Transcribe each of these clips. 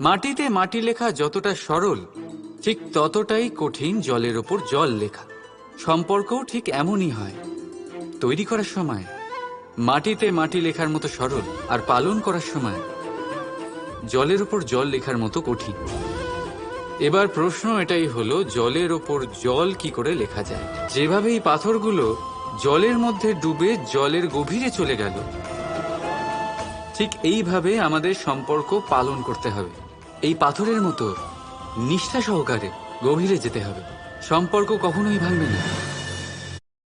মাটিতে মাটি লেখা যতটা সরল, ঠিক ততটাই কঠিন জলের ওপর জল লেখা। সম্পর্কও ঠিক এমনই হয়। তৈরি করার সময়, মাটিতে মাটি লেখার মতো সরল আর পালন করার সময়, জলের ওপর জল লেখার মতো কঠিন। এবার প্রশ্ন এটাই হলো, জলের ওপর জল কি করে লেখা যায়? যেভাবে এই পাথরগুলো জলের মধ্যে ডুবে জলের গভীরে চলে গেল, ঠিক এইভাবে আমাদের সম্পর্ক পালন করতে হবে। এই পাথরের মতো নিষ্ঠা সহকারে গভীরে যেতে হবে। সম্পর্ক কখনোই ভাঙবে না।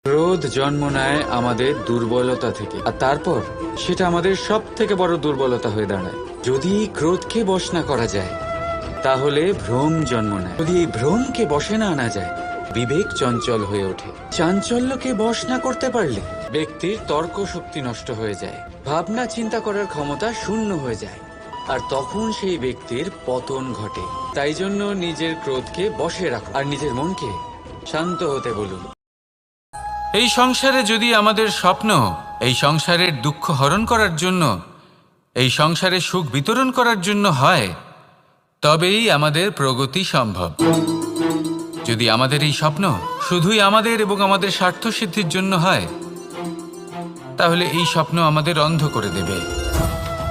ক্রোধ জন্ম নেয় আমাদের দুর্বলতা থেকে, আর তারপর সেটা আমাদের সব থেকে বড় দুর্বলতা হয়ে দাঁড়ায়। যদি ক্রোধকে বশ না করা যায়, তাহলে ভ্রম জন্ম নেয়। যদি এই ভ্রমকে বসে না আনা যায়, বিবেক চঞ্চল হয়ে ওঠে। চাঞ্চল্যকে বশ না করতে পারলে ব্যক্তির তর্ক শক্তি নষ্ট হয়ে যায়, ভাবনা চিন্তা করার ক্ষমতা শূন্য হয়ে যায়। আর তখন সেই ব্যক্তির পতন ঘটে। তাই জন্য নিজের ক্রোধকে বসে রাখো আর নিজের মনকে শান্ত হতে বলুন এই সংসারে যদি আমাদের স্বপ্ন এই সংসারের দুঃখ হরণ করার জন্য, এই সংসারে সুখ বিতরণ করার জন্য হয়, তবেই আমাদের প্রগতি সম্ভব। যদি আমাদের এই স্বপ্ন শুধুই আমাদের এবং আমাদের স্বার্থ সিদ্ধির জন্য হয়, তাহলে এই স্বপ্ন আমাদের অন্ধ করে দেবে।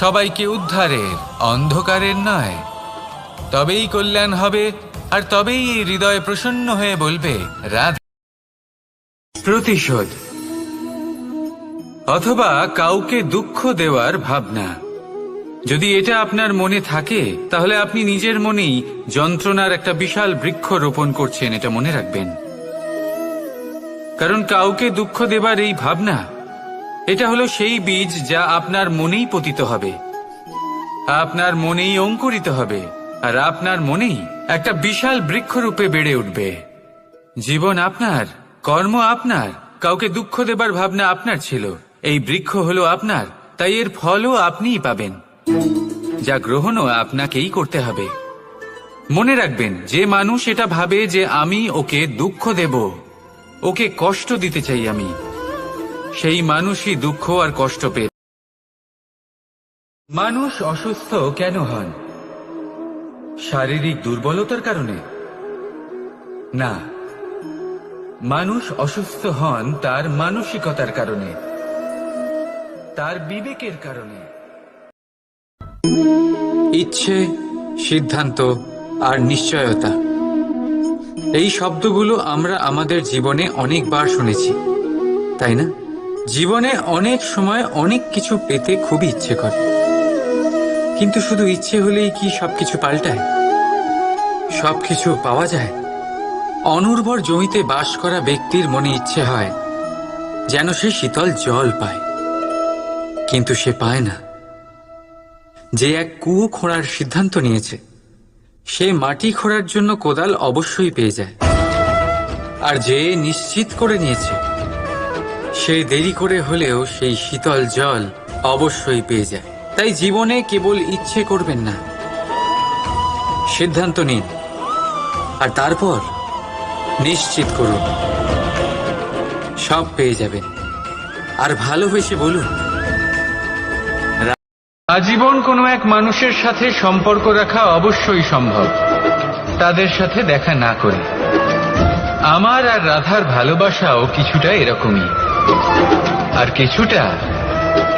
সবাইকে উদ্ধারের অন্ধকারের নয় তবেই কল্যাণ হবে, আর তবেই হৃদয় প্রসন্ন হয়ে বলবে, রাধা প্রতিশোধ। অথবা কাউকে দুঃখ দেওয়ার ভাবনা। যদি এটা আপনার মনে থাকে, তাহলে আপনি নিজের মনেই যন্ত্রণার একটা বিশাল বৃক্ষ রোপণ করছেন, এটা মনে রাখবেন। কারণ কাউকে দুঃখ দেবার এই ভাবনা এটা হলো সেই বীজ যা আপনার মনেই পতিত হবে। আপনার মনেই অঙ্কুরিত হবে, আর আপনার মনেই একটা বিশাল বৃক্ষরূপে বেড়ে উঠবে। জীবন আপনার, কর্ম আপনার, কাউকে দুঃখ দেবার ভাবনা আপনার ছিল। এই বৃক্ষ হলো আপনার, তাই এর ফলও আপনিই পাবেন। যা গ্রহণও আপনাকেই করতে হবে। মনে রাখবেন, যে মানুষ এটা ভাবে যে আমি ওকে দুঃখ দেব, ওকে কষ্ট দিতে চাই আমি। সেই মানুষই দুঃখ আর কষ্ট পেয়ে। মানুষ অসুস্থ কেন হন? শারীরিক দুর্বলতার কারণে? না। মানুষ অসুস্থ হন তার মানসিকতার কারণে। তার বিবেকের কারণে। ইচ্ছে, সিদ্ধান্ত আর নিশ্চয়তা। এই শব্দগুলো আমরা আমাদের জীবনে অনেকবার শুনেছি, তাই না? জীবনে অনেক সময় অনেক কিছু পেতে খুবই ইচ্ছে করে। কিন্তু শুধু ইচ্ছে হলেই কি সবকিছু পাল্টায়? সবকিছু পাওয়া যায়? অনুর্বর জমিতে বাস করা ব্যক্তির মনে ইচ্ছে হয় যেন সে শীতল জল পায়। কিন্তু সে পায় না। যে এক কুয়ো খোঁড়ার সিদ্ধান্ত নিয়েছে, সে মাটি খোঁড়ার জন্য কোদাল অবশ্যই পেয়ে যায়। আর যে নিশ্চিত করে নিয়েছে সে দেরি করে হলেও সেই শীতল জল অবশ্যই পেয়ে যায়। তাই জীবনে কেবল ইচ্ছে করবেন না। সিদ্ধান্ত নিন। আর তারপর নিশ্চিত করুন। সব পেয়ে যাবেন। আর ভালোবেসে বলুন। আজীবন কোনো এক মানুষের সাথে সম্পর্ক রাখা অবশ্যই সম্ভব। তাদের সাথে দেখা না করে। আমার আর রাধার ভালোবাসাও কিছুটা এরকমই। আর কিছুটা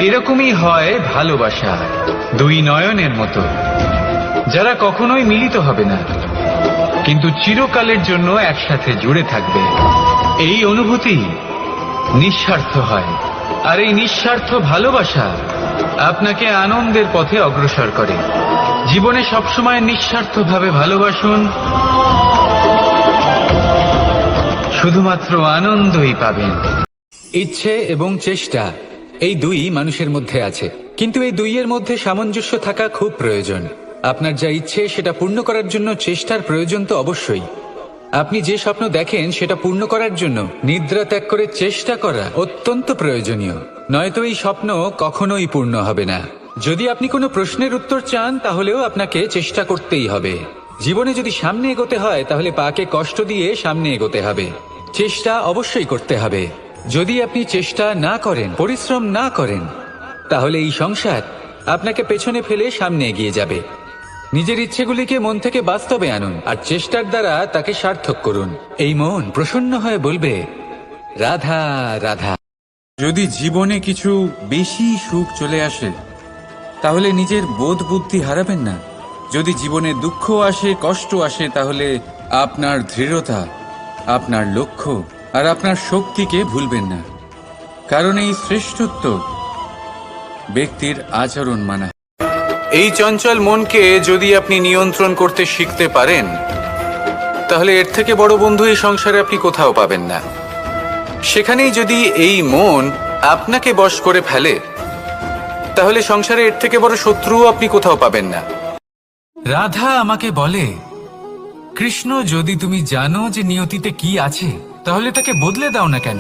এরকমই হয় ভালোবাসা দুই নয়নের মতো। যারা কখনোই মিলিত হবে না, কিন্তু চিরকালের জন্য একসাথে জুড়ে থাকবে। এই অনুভূতি নিঃস্বার্থ হয়, আর এই নিঃস্বার্থ ভালোবাসা আপনাকে আনন্দের পথে অগ্রসর করে। জীবনে সবসময় নিঃস্বার্থভাবে ভালোবাসুন। শুধুমাত্র আনন্দই পাবেন। ইচ্ছে এবং চেষ্টা এই দুই মানুষের মধ্যে আছে। কিন্তু এই দুইয়ের মধ্যে সামঞ্জস্য থাকা খুব প্রয়োজন। আপনার যা ইচ্ছে, সেটা পূর্ণ করার জন্য চেষ্টার প্রয়োজন তো অবশ্যই। আপনি যে স্বপ্ন দেখেন, সেটা পূর্ণ করার জন্য নিদ্রা ত্যাগ করে চেষ্টা করা অত্যন্ত প্রয়োজনীয়। নয়তো এই স্বপ্ন কখনোই পূর্ণ হবে না। যদি আপনি কোনো প্রশ্নের উত্তর চান, তাহলেও আপনাকে চেষ্টা করতেই হবে। জীবনে যদি সামনে এগোতে হয়, তাহলে পাকে কষ্ট দিয়ে সামনে এগোতে হবে। চেষ্টা অবশ্যই করতে হবে। যদি আপনি চেষ্টা না করেন, পরিশ্রম না করেন, তাহলে এই সংসার আপনাকে পেছনে ফেলে সামনে এগিয়ে যাবে। নিজের ইচ্ছেগুলিকে মন থেকে বাস্তবে আনুন আর চেষ্টার দ্বারা তাকে সার্থক করুন। এই মন প্রসন্ন হয়ে বলবে, রাধা রাধা। যদি জীবনে কিছু বেশি সুখ চলে আসে, তাহলে নিজের বোধ বুদ্ধি হারাবেন না। যদি জীবনে দুঃখ আসে, কষ্ট আসে, তাহলে আপনার দৃঢ়তা, আপনার লক্ষ্য আর আপনার শক্তিকে ভুলবেন না, কারণ এই শ্রেষ্ঠত্ব ব্যক্তির আচরণ মানা। এই চঞ্চল মনকে যদি আপনি নিয়ন্ত্রণ করতে শিখতে পারেন, তাহলে এর থেকে বড় বন্ধু এই সংসারে আপনি কোথাও পাবেন না। সেখানেই যদি এই মন আপনাকে বশ করে ফেলে, তাহলে সংসারে এর থেকে বড় শত্রুও আপনি কোথাও পাবেন না। রাধা আমাকে বলে, কৃষ্ণ, যদি তুমি জানো যে নিয়তিতে কি আছে তাহলে তাকে বদলে দাও না কেন?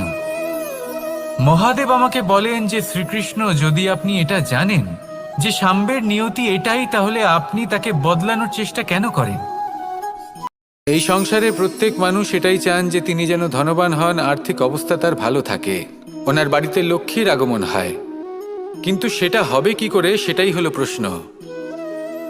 মহাদেব আমাকে বলেন যে শ্রীকৃষ্ণ, যদি আপনি এটা জানেন, যে সাম্বের নিয়তি এটাই, তাহলে আপনি তাকে বদলানোর চেষ্টা কেন করেন? এই সংসারে প্রত্যেক মানুষ এটাই চান যে তিনি যেন ধনবান হন, আর্থিক অবস্থা তার ভালো থাকে। ওনার বাড়িতে লক্ষ্মীর আগমন হয়। কিন্তু সেটা হবে কি করে, সেটাই হলো প্রশ্ন।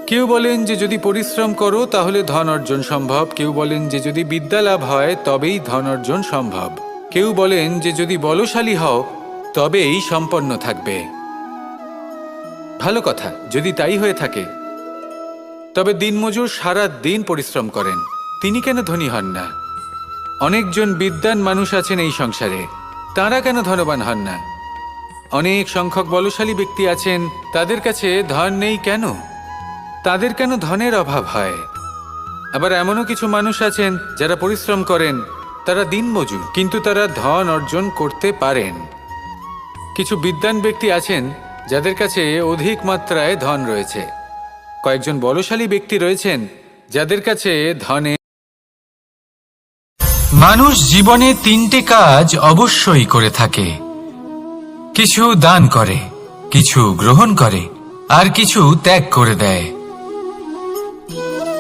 কেউ বলেন যে যদি পরিশ্রম করো, তাহলে ধন অর্জন সম্ভব। কেউ বলেন যে যদি বিদ্যা লাভ হয়, তবেই ধন অর্জন সম্ভব। কেউ বলেন যে যদি বলশালী হও, তবেই সম্পন্ন থাকবে। ভালো কথা, যদি তাই হয়ে থাকে। তবে দিনমজুর সারা দিন পরিশ্রম করেন। তিনি কেন ধনী হন না? অনেকজন বিদ্যান মানুষ আছেন এই সংসারে। তারা কেন ধনবান হন না? অনেক সংখ্যক বলশালী ব্যক্তি আছেন। তাদের কাছে ধন নেই কেন? তাদের কেন ধনের অভাব হয়? আবার এমনও কিছু মানুষ আছেন যারা পরিশ্রম করেন, তারা দিনমজুর কিন্তু তারা ধন অর্জন করতে পারেন। কিছু বিদ্বান ব্যক্তি আছেন যাদের কাছে অধিক মাত্রায় ধন রয়েছে। কয়েকজন বলশালী ব্যক্তি রয়েছেন যাদের কাছে ধনে মানুষ জীবনে তিনটে কাজ অবশ্যই করে থাকে। কিছু দান করে, কিছু গ্রহণ করে, আর কিছু ত্যাগ করে দেয়।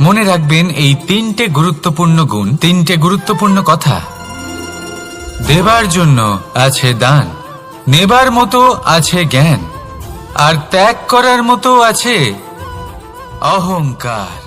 মনে রাখবেন, এই তিনটে গুরুত্বপূর্ণ গুণ, তিনটে গুরুত্বপূর্ণ কথা। দেবার জন্য আছে দান, নেবার মতো আছে জ্ঞান, আর ত্যাগ করার মতো আছে অহংকার।